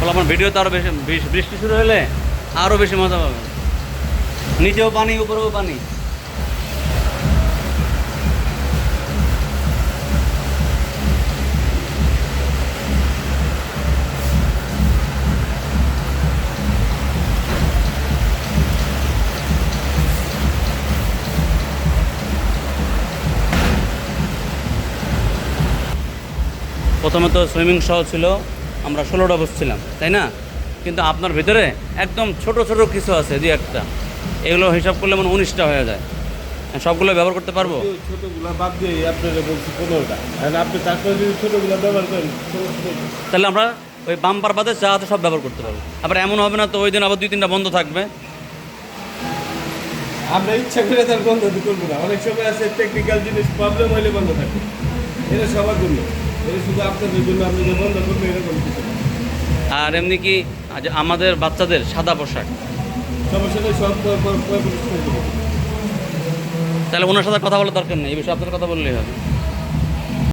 ফলে আমার ভিডিওতে আরও বেশি বৃষ্টি শুরু হলে আরও বেশি মজা পাবে। নিচেও পানি, উপরেও পানি। প্রথমে তো সুইমিং সহ ছিল। আমরা ষোলোটা বসছিলাম তাই না? কিন্তু আপনার ভিতরে একদম ছোট ছোট কিছু আছে দুই একটা। এগুলো হিসাব করলে মানে উনিশটা হয়ে যায়। সবগুলো ব্যবহার করতে পারব? ছোটগুলা বাদ দিয়ে আপনারা বলছি পনেরোটা। আর আপনি তারপরে যদি ছোটগুলা ব্যবহার করেন তাহলে আমরা ওই বাম্পার বাদে যা আছে সব ব্যবহার করতে পারব। আবার এমন হবে না তো ওই দিন আবার দুই তিনটা বন্ধ থাকবে। আমরা ইচ্ছা করে তার বন্ধ করব না। অনেক সময় আছে টেকনিক্যাল জিনিস প্রবলেম হইলে বন্ধ থাকে। এটা সবার জন্য। আর এমনি কি আমাদের বাচ্চাদের সাদা পোশাক। তাহলে ওনার সাথে কথা বলার দরকার নেই, এই বিষয়ে আপনার কথা বললেই হবে